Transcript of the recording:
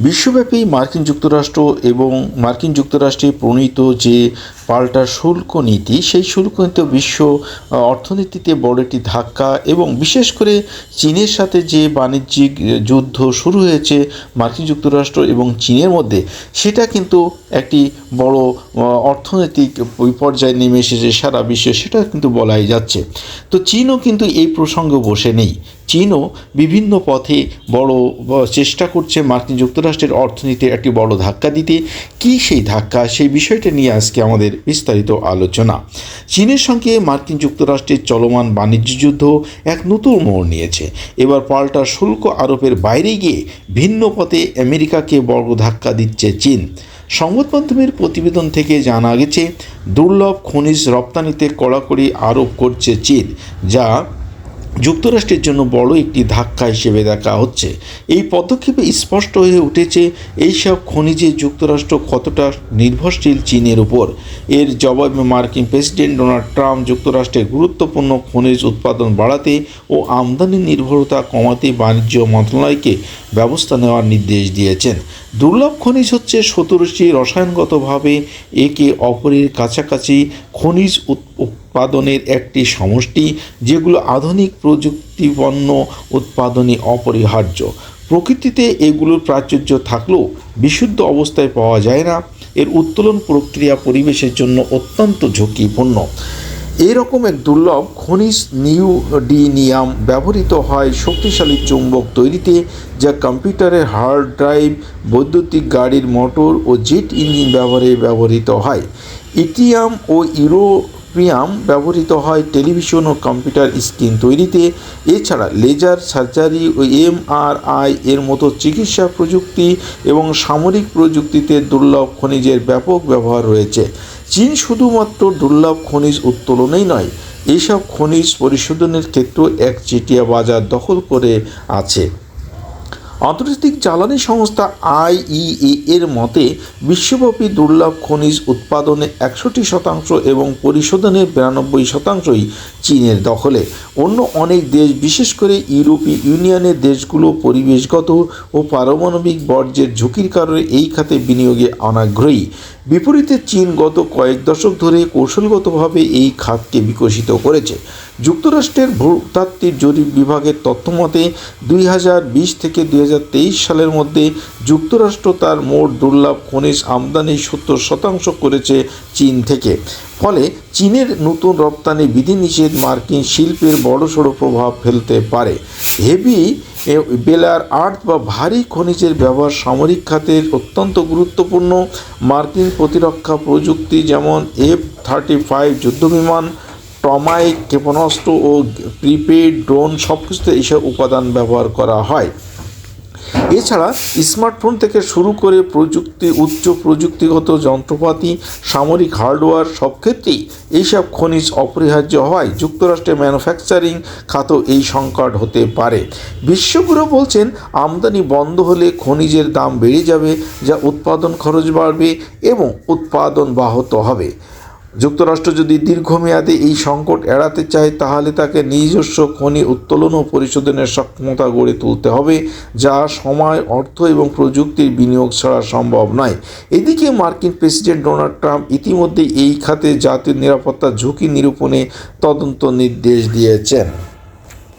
বিশ্বব্যাপী মার্কিন যুক্তরাষ্ট্র এবং মার্কিন যুক্তরাষ্ট্রে প্রণীত যে পাল্টা শুল্ক নীতি, সেই শুল্ক নীতি বিশ্ব অর্থনীতিতে বড় একটি ধাক্কা এবং বিশেষ করে চীনের সাথে যে বাণিজ্যিক যুদ্ধ শুরু হয়েছে মার্কিন যুক্তরাষ্ট্র এবং চীনের মধ্যে, সেটা কিন্তু একটি বড় অর্থনৈতিক বিপর্যয় নেমে এসেছে সারা বিশ্বে সেটা কিন্তু বলাই যাচ্ছে। তো চীনও কিন্তু এই প্রসঙ্গে বসে নেই। চীনও বিভিন্ন পথে বড় চেষ্টা করছে মার্কিন যুক্তরাষ্ট্রের অর্থনীতিতে একটি বড় ধাক্কা দিতে। কী সেই ধাক্কা? সেই বিষয়টা নিয়ে আজকে আমাদের বিস্তারিত আলোচনা। চীনের সঙ্গে মার্কিন যুক্তরাষ্ট্রের চলমান বাণিজ্য যুদ্ধ এক নতুন মোড় নিয়েছে। এবার পাল্টা শুল্ক আরোপের বাইরে গিয়ে ভিন্ন পথে আমেরিকাকে বড় ধাক্কা দিচ্ছে চীন। সংবাদ মাধ্যমের প্রতিবেদন থেকে জানা গেছে, দুর্লভ খনিজ রপ্তানিতে কড়াকড়ি আরোপ করছে চীন, যা যুক্তরাষ্ট্রের জন্য বড় একটি ধাক্কা হিসেবে দেখা হচ্ছে। এই পদক্ষেপে স্পষ্ট হয়ে উঠেছে এইসব খনিজে যুক্তরাষ্ট্র কতটা নির্ভরশীল চীনের উপর। এর জবাবে মার্কিন প্রেসিডেন্ট ডোনাল্ড ট্রাম্প যুক্তরাষ্ট্রের গুরুত্বপূর্ণ খনিজ উৎপাদন বাড়াতে ও আমদানি নির্ভরতা কমাতে বাণিজ্য মন্ত্রণালয়কে ব্যবস্থা নেওয়ার নির্দেশ দিয়েছেন। দুর্লভ খনিজ হচ্ছে সতেরোটি রসায়নগতভাবে একে অপরের কাছাকাছি খনিজ উৎ- উৎপাদনের একটি সমষ্টি, যেগুলো আধুনিক প্রযুক্তিপণ্য উৎপাদনে অপরিহার্য। প্রকৃতিতে এগুলোর প্রাচুর্য থাকলেও বিশুদ্ধ অবস্থায় পাওয়া যায় না। এর উত্তোলন প্রক্রিয়া পরিবেশের জন্য অত্যন্ত ঝুঁকিপূর্ণ। এরকম এক দুর্লভ খনিজ নিউডিনিয়াম ব্যবহৃত হয় শক্তিশালী চুম্বক তৈরিতে, যা কম্পিউটারের হার্ড ড্রাইভ, বৈদ্যুতিক গাড়ির মোটর ও জেট ইঞ্জিন ব্যবহারে ব্যবহৃত হয়। ইটিয়াম ও ইউরোপিয়াম ব্যবহৃত হয় টেলিভিশন ও কম্পিউটার স্ক্রিন তৈরিতে। এছাড়া লেজার সার্জারি ও এমআরআই এর মতো চিকিৎসা প্রযুক্তি এবং সামরিক প্রযুক্তিতে দুর্লভ খনিজের ব্যাপক ব্যবহার রয়েছে। চীন শুধুমাত্র দুর্লভ খনিজ উত্তোলনেই নয় এইসব খনিজ পরিশোধনের ক্ষেত্রেও এক চেটিয়া বাজার দখল করে আছে। আন্তর্জাতিক জ্বালানি সংস্থা আইইএ এর মতে, বিশ্বব্যাপী দুর্লভ খনিজ উৎপাদনে একষট্টি শতাংশ এবং পরিশোধনের বিরানব্বই শতাংশই চীনের দখলে। অন্য অনেক দেশ, বিশেষ করে ইউরোপীয় ইউনিয়নের দেশগুলো পরিবেশগত ও পারমাণবিক বর্জ্যের ঝুঁকির কারণে এই খাতে বিনিয়োগে অনাগ্রহী। বিপরীতে চীন গত কয়েক দশক ধরে কৌশলগতভাবে এই খাতকে বিকশিত করেছে। যুক্তরাষ্ট্রের ভূতাত্ত্বিক জরিপ বিভাগের তথ্যমতে, দুই হাজার বিশ থেকে দুই হাজার তেইশ সালের মধ্যে যুক্তরাষ্ট্র তার মোট দুর্লভ খনিজ আমদানি সত্তর শতাংশ করেছে চীন থেকে। ফলে চীনের নতুন রপ্তানি বিধিনিষেধ মার্কিন শিল্পের বড়সড় প্রভাব ফেলতে পারে। হেভি বেলার আর্থ বা ভারী খনিজের ব্যবহার সামরিক খাতের অত্যন্ত গুরুত্বপূর্ণ। মার্কিন প্রতিরক্ষা প্রযুক্তি যেমন এফ থার্টি ফাইভ যুদ্ধবিমান, টমাইক ক্ষেপণাস্ত্র ও প্রিপেড ড্রোন সব কিছুতে এইসব উপাদান ব্যবহার করা হয়। এছাড়া স্মার্টফোন থেকে শুরু করে প্রযুক্তি, উচ্চ প্রযুক্তিগত যন্ত্রপাতি, সামরিক হার্ডওয়্যার সব ক্ষেত্রেই এইসব খনিজ অপরিহার্য হয় যুক্তরাষ্ট্রের ম্যানুফ্যাকচারিং খাতও এই সংকট হতে পারে। বিশ্বগুরু বলছেন, আমদানি বন্ধ হলে খনিজের দাম বেড়ে যাবে, যা উৎপাদন খরচ বাড়বে এবং উৎপাদন ব্যাহত হবে। যুক্তরাষ্ট্র যদি দীর্ঘমেয়াদে এই সংকট এড়াতে চায়, তাহলে তাকে নিজস্ব খনি উত্তোলন ও পরিশোধনের সক্ষমতা গড়ে তুলতে হবে, যা সময়, অর্থ এবং প্রযুক্তির বিনিয়োগ ছাড়া সম্ভব নয়। এদিকে মার্কিন প্রেসিডেন্ট ডোনাল্ড ট্রাম্প ইতিমধ্যে এই খাতে জাতীয় নিরাপত্তা ঝুঁকি নিরূপণে তদন্ত নির্দেশ দিয়েছেন।